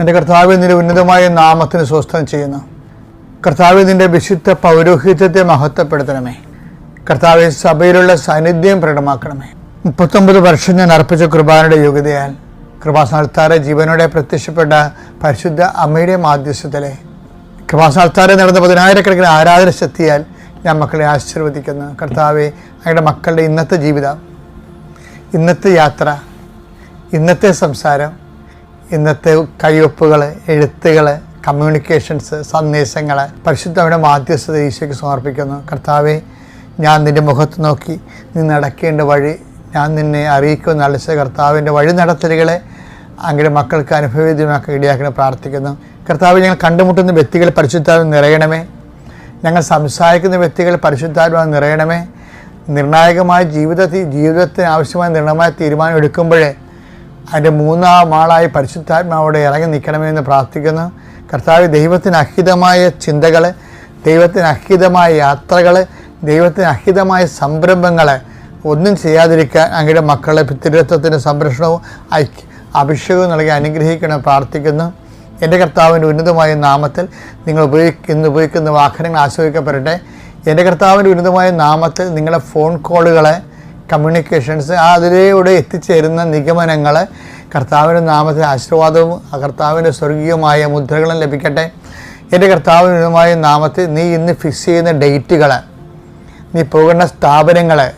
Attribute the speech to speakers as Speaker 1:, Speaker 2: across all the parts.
Speaker 1: എന്റെ കർത്താവ് നിന്റെ ഉന്നതമായ നാമത്തിന് സ്വസ്ഥം ചെയ്യുന്നു കർത്താവ് നിന്റെ വിശുദ്ധ പൗരോഹിത്യത്തെ മഹത്വപ്പെടുത്തണമേ. കർത്താവ് സഭയിലുള്ള സാന്നിധ്യം പ്രകടമാക്കണമേ. മുപ്പത്തൊമ്പത് വർഷം ഞാൻ അർപ്പിച്ച കുർബാനയുടെ യോഗ്യതയാൽ കൃപാസ്ഥാനത്താറെ ജീവനോടെ പ്രത്യക്ഷപ്പെട്ട പരിശുദ്ധ അമ്മയുടെ മാധ്യസ്ഥത്തിലെ കൃപാസ്ഥാനത്താറെ നടന്ന പതിനായിരക്കണക്കിന് ആരാധന ശക്തിയാൽ ഞാൻ മക്കളെ ആശീർവദിക്കുന്നു. കർത്താവെ അങ്ങയുടെ മക്കളുടെ ഇന്നത്തെ ജീവിതം ഇന്നത്തെ യാത്ര ഇന്നത്തെ സംസാരം ഇന്നത്തെ കഴിവപ്പുകൾ എഴുത്തുകൾ കമ്മ്യൂണിക്കേഷൻസ് സന്ദേശങ്ങൾ പരിശുദ്ധയുടെ മാധ്യസ്ഥത ഈശോയ്ക്ക് സമർപ്പിക്കുന്നു. കർത്താവെ ഞാൻ നിന്റെ മുഖത്ത് നോക്കി നീ നടക്കേണ്ട വഴി ഞാൻ നിന്നെ അറിയിക്കുമെന്ന് അളിച്ച കർത്താവിന്റെ വഴി നടത്തലുകളെ അങ്ങനെ മക്കൾക്ക് അനുഭവവേദ്യമാക്കി ഇടയാക്കണം പ്രാർത്ഥിക്കുന്നു. കർത്താവ് ഞങ്ങൾ കണ്ടുമുട്ടുന്ന വ്യക്തികൾ പരിശുദ്ധാത്മ നിറയണമേ. ഞങ്ങൾ സംസാരിക്കുന്ന വ്യക്തികൾ പരിശുദ്ധാത്മ നിറയണമേ. നിർണായകമായ ജീവിതത്തിൽ ജീവിതത്തിന് ആവശ്യമായ നിർണയമായ തീരുമാനം എടുക്കുമ്പോഴേ അതിന്റെ മൂന്നാം ആളായി പരിശുദ്ധാത്മാവോടെ ഇറങ്ങി നിൽക്കണമെന്ന് പ്രാർത്ഥിക്കുന്നു. കർത്താവ് ദൈവത്തിന് അഹിതമായ ചിന്തകൾ ദൈവത്തിന് അഹിതമായ യാത്രകൾ ദൈവത്തിന് അഹിതമായ സംരംഭങ്ങൾ ഒന്നും ചെയ്യാതിരിക്കാൻ അങ്ങയുടെ മക്കളെ പിതൃത്വത്തിന്റെ സംരക്ഷണവും ഐക്യ അഭിഷേകവും നൽകി അനുഗ്രഹിക്കണം പ്രാർത്ഥിക്കുന്നു. എന്റെ കർത്താവിന്റെ ഉന്നതമായ നാമത്തിൽ നിങ്ങൾ ഉപയോഗിക്കുന്ന ഉപയോഗിക്കുന്ന വാഹനങ്ങൾ ആസ്വദിക്കപ്പെടട്ടെ എന്റെ കർത്താവിന്റെ ഉന്നതമായ നാമത്തിൽ നിങ്ങളുടെ ഫോൺ കോളുകളെ കമ്മ്യൂണിക്കേഷൻസ് അതിലൂടെ എത്തിച്ചേരുന്ന നിഗമനങ്ങൾ കർത്താവിന്റെ നാമത്തിൽ ആശീർവാദവും ആ കർത്താവിന്റെ സ്വർഗീയമായ മുദ്രകളും ലഭിക്കട്ടെ. എന്റെ കർത്താവിനുമായ നാമത്തിൽ നീ ഇന്ന് ഫിക്സ് ചെയ്യുന്ന ഡേറ്റുകൾ നീ പോകുന്ന സ്ഥാപനങ്ങൾ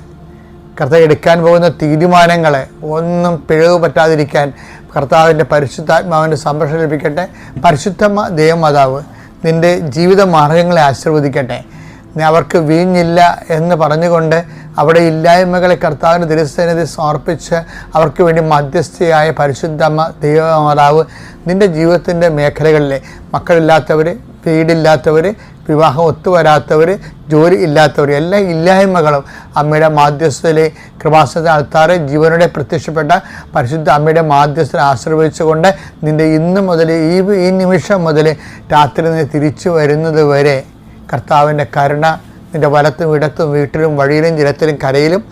Speaker 1: കർത്താവ് എടുക്കാൻ പോകുന്ന തീരുമാനങ്ങൾ ഒന്നും പിഴവ് പറ്റാതിരിക്കാൻ കർത്താവിന്റെ പരിശുദ്ധാത്മാവിന്റെ സംരക്ഷണം ലഭിക്കട്ടെ. പരിശുദ്ധ ദേവമാതാവ് നിന്റെ ജീവിത മാർഗങ്ങളെ ആശീർവദിക്കട്ടെ. അവർക്ക് വീഞ്ഞില്ല എന്ന് പറഞ്ഞുകൊണ്ട് അവിടെ ഇല്ലായ്മകളെ കർത്താവിന് തിരുസേനതി സമർപ്പിച്ച് അവർക്ക് വേണ്ടി മധ്യസ്ഥയായ പരിശുദ്ധമ്മ ദൈവമാതാവ് നിന്റെ ജീവിതത്തിന്റെ മേഖലകളിലെ മക്കളില്ലാത്തവർ വീടില്ലാത്തവർ വിവാഹം ഒത്തുവരാത്തവർ ജോലി ഇല്ലാത്തവർ എല്ലാ ഇല്ലായ്മകളും അമ്മയുടെ മാധ്യസ്ഥയിലെ കൃപാസന ആൾത്താറെ ജീവനോടെ പ്രത്യക്ഷപ്പെട്ട പരിശുദ്ധ അമ്മയുടെ മാധ്യസ്ഥനെ ആശ്രയിച്ചുകൊണ്ട് നിന്റെ ഇന്ന് മുതൽ ഈ ഈ നിമിഷം മുതൽ രാത്രി നീ തിരിച്ചു വരുന്നത് വരെ കർത്താവിന്റെ കരുണ നിന്റെ വലത്തും ഇടത്തും വീട്ടിലും വഴിയിലും ജലത്തിലും കരയിലും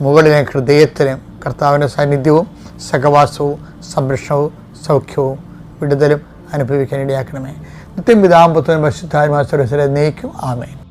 Speaker 1: മുകളിലെ ഹൃദയത്തിലും കർത്താവിന്റെ സാന്നിധ്യവും സഹവാസവും സംരക്ഷണവും സൗഖ്യവും വിടുതലും അനുഭവിക്കാൻ ഇടയാക്കണമേ. നിത്യം പിതാമ്പുത്രൻ പരിശുദ്ധാത്മാ സ്വരസരെ നയിക്കും ആമേൻ.